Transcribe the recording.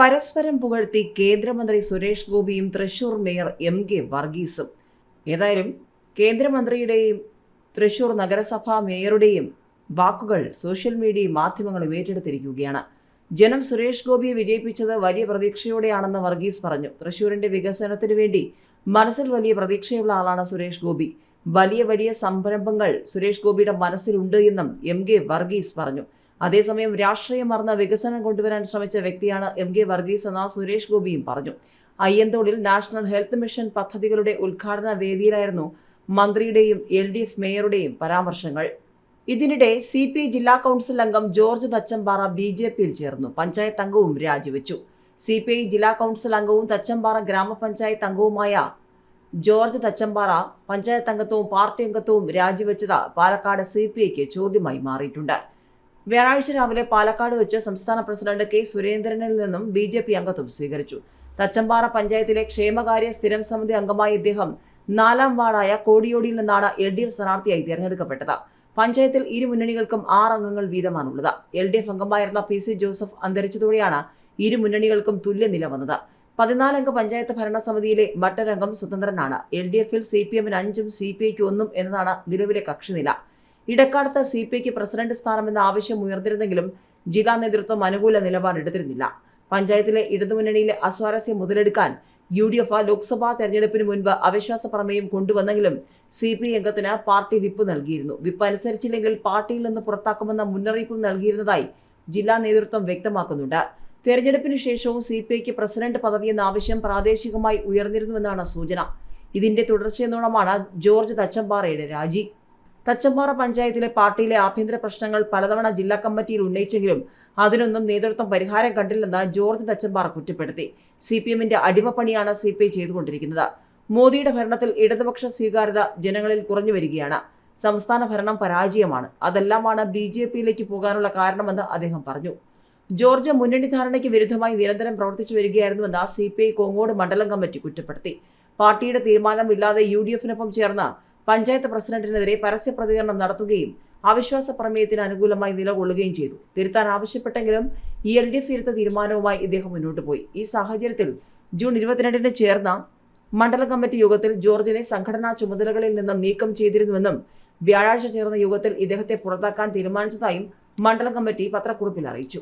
പരസ്പരം പുകഴ്ത്തി കേന്ദ്രമന്ത്രി സുരേഷ് ഗോപിയും തൃശൂർ മേയർ എം കെ വർഗീസും. ഏതായാലും കേന്ദ്രമന്ത്രിയുടെയും തൃശൂർ നഗരസഭാ മേയറുടെയും വാക്കുകൾ സോഷ്യൽ മീഡിയ മാധ്യമങ്ങളും ഏറ്റെടുത്തിരിക്കുകയാണ്. ജനം സുരേഷ് ഗോപിയെ വിജയിപ്പിച്ചത് വലിയ പ്രതീക്ഷയോടെയാണെന്ന് വർഗീസ് പറഞ്ഞു. തൃശൂരിന്റെ വികസനത്തിനു വേണ്ടി മനസ്സിൽ വലിയ പ്രതീക്ഷയുള്ള ആളാണ് സുരേഷ് ഗോപി. വലിയ വലിയ സംരംഭങ്ങൾ സുരേഷ് ഗോപിയുടെ മനസ്സിലുണ്ട് എന്നും എം കെ വർഗീസ് പറഞ്ഞു. അതേസമയം രാഷ്ട്രീയം മറന്ന വികസനം കൊണ്ടുവരാൻ ശ്രമിച്ച വ്യക്തിയാണ് എം കെ വർഗീസ് എന്ന സുരേഷ് ഗോപിയും പറഞ്ഞു. അയ്യന്തോളിൽ നാഷണൽ ഹെൽത്ത് മിഷൻ പദ്ധതികളുടെ ഉദ്ഘാടന വേദിയിലായിരുന്നു മന്ത്രിയുടെയും എൽ ഡി എഫ് മേയറുടെയും പരാമർശങ്ങൾ. ഇതിനിടെ സി പി ജില്ലാ കൗൺസിൽ അംഗം ജോർജ് തച്ചമ്പാറ ബി ജെ പിയിൽ ചേർന്നു. പഞ്ചായത്ത് അംഗവും രാജിവെച്ചു. സി പി ഐ ജില്ലാ കൗൺസിൽ അംഗവും തച്ചമ്പാറ ഗ്രാമപഞ്ചായത്ത് അംഗവുമായ ജോർജ് തച്ചമ്പാറ പഞ്ചായത്ത് അംഗത്വവും പാർട്ടി അംഗത്വവും രാജിവെച്ചത് പാലക്കാട് സി പി ഐക്ക് ചോദ്യമായി മാറിയിട്ടുണ്ട്. വ്യാഴാഴ്ച രാവിലെ പാലക്കാട് വെച്ച് സംസ്ഥാന പ്രസിഡന്റ് കെ സുരേന്ദ്രനിൽ നിന്നും ബി ജെ പി അംഗത്വം സ്വീകരിച്ചു. തച്ചമ്പാറ പഞ്ചായത്തിലെ ക്ഷേമകാര്യ സ്ഥിരം സമിതി അംഗമായ ഇദ്ദേഹം നാലാം വാർഡായ കോടിയോടിയിൽ നിന്നാണ് എൽ ഡി എഫ് സ്ഥാനാർത്ഥിയായി തിരഞ്ഞെടുക്കപ്പെട്ടത്. പഞ്ചായത്തിൽ ഇരു മുന്നണികൾക്കും ആറ് അംഗങ്ങൾ വീതമാണുള്ളത്. എൽ ഡി എഫ് അംഗമായിരുന്ന പി സി ജോസഫ് അന്തരിച്ചതോടെയാണ് ഇരു മുന്നണികൾക്കും തുല്യ തുല്യനില വന്നത്. പതിനാലംഗ പഞ്ചായത്ത് ഭരണസമിതിയിലെ മറ്റൊരംഗം സ്വതന്ത്രനാണ്. എൽ ഡി എഫിൽ സി പി എമ്മിന് അഞ്ചും സി പി ഐക്ക് ഒന്നും എന്നതാണ് നിലവിലെ കക്ഷിനില. ഇടക്കാലത്ത് സി പി ഐക്ക് പ്രസിഡന്റ് സ്ഥാനമെന്ന ആവശ്യം ഉയർന്നിരുന്നെങ്കിലും ജില്ലാ നേതൃത്വം അനുകൂല നിലപാടെടുത്തിരുന്നില്ല പഞ്ചായത്തിലെ ഇടതുമുന്നണിയിലെ അസ്വാരസ്യം മുതലെടുക്കാൻ യു ഡി എഫ് ലോക്സഭാ തെരഞ്ഞെടുപ്പിന് മുൻപ് അവിശ്വാസ പ്രമേയം കൊണ്ടുവന്നെങ്കിലും സി പി ഐ അംഗത്തിന് പാർട്ടി വിപ്പ് നൽകിയിരുന്നു. വിപ്പ് അനുസരിച്ചില്ലെങ്കിൽ പാർട്ടിയിൽ നിന്ന് പുറത്താക്കുമെന്ന മുന്നറിയിപ്പും നൽകിയിരുന്നതായി ജില്ലാ നേതൃത്വം വ്യക്തമാക്കുന്നുണ്ട്. തെരഞ്ഞെടുപ്പിന് ശേഷവും സി പി ഐക്ക് പ്രസിഡന്റ് പദവിയെന്ന ആവശ്യം പ്രാദേശികമായി ഉയർന്നിരുന്നുവെന്നാണ് സൂചന. ഇതിന്റെ തുടർച്ചയെന്നോണമാണ് ജോർജ് തച്ചമ്പാറയുടെ രാജി. തച്ചമ്പാറ പഞ്ചായത്തിലെ പാർട്ടിയിലെ ആഭ്യന്തര പ്രശ്നങ്ങൾ പലതവണ ജില്ലാ കമ്മിറ്റിയിൽ ഉന്നയിച്ചെങ്കിലും അതിനൊന്നും നേതൃത്വം പരിഹാരം കണ്ടില്ലെന്ന് ജോർജ് തച്ചമ്പാറ കുറ്റപ്പെടുത്തി. സി പി എമ്മിന്റെ അടിമപ്പണിയാണ് സി പി ഐ ചെയ്തുകൊണ്ടിരിക്കുന്നത്. മോദിയുടെ ഭരണത്തിൽ ഇടതുപക്ഷ സ്വീകാര്യത ജനങ്ങളിൽ കുറഞ്ഞു വരികയാണ്. സംസ്ഥാന ഭരണം പരാജയമാണ്. അതെല്ലാമാണ് ബി ജെ പിയിലേക്ക് പോകാനുള്ള കാരണമെന്ന് അദ്ദേഹം പറഞ്ഞു. ജോർജ് മുന്നണി ധാരണയ്ക്ക് വിരുദ്ധമായി നിരന്തരം പ്രവർത്തിച്ചു വരികയായിരുന്നുവെന്ന് സി പി ഐ കോങ്ങോട് മണ്ഡലം കമ്മിറ്റി കുറ്റപ്പെടുത്തി. പാർട്ടിയുടെ തീരുമാനമില്ലാതെ യു ഡി എഫിനൊപ്പം ചേർന്ന് പഞ്ചായത്ത് പ്രസിഡന്റിനെതിരെ പരസ്യ പ്രതികരണം നടത്തുകയും അവിശ്വാസ പ്രമേയത്തിന് അനുകൂലമായി നിലകൊള്ളുകയും ചെയ്തു. തിരുത്താൻ ആവശ്യപ്പെട്ടെങ്കിലും ഇ എൽ ഡി എഫ് ഇരുത്ത തീരുമാനവുമായി ഇദ്ദേഹം മുന്നോട്ട് പോയി. ഈ സാഹചര്യത്തിൽ ജൂൺ ഇരുപത്തിരണ്ടിന് ചേർന്ന മണ്ഡല കമ്മിറ്റി യോഗത്തിൽ ജോർജിനെ സംഘടനാ ചുമതലകളിൽ നിന്ന് നീക്കം ചെയ്തിരുന്നുവെന്നും വ്യാഴാഴ്ച ചേർന്ന യോഗത്തിൽ ഇദ്ദേഹത്തെ പുറത്താക്കാൻ തീരുമാനിച്ചതായും മണ്ഡലം കമ്മിറ്റി പത്രക്കുറിപ്പിൽ അറിയിച്ചു.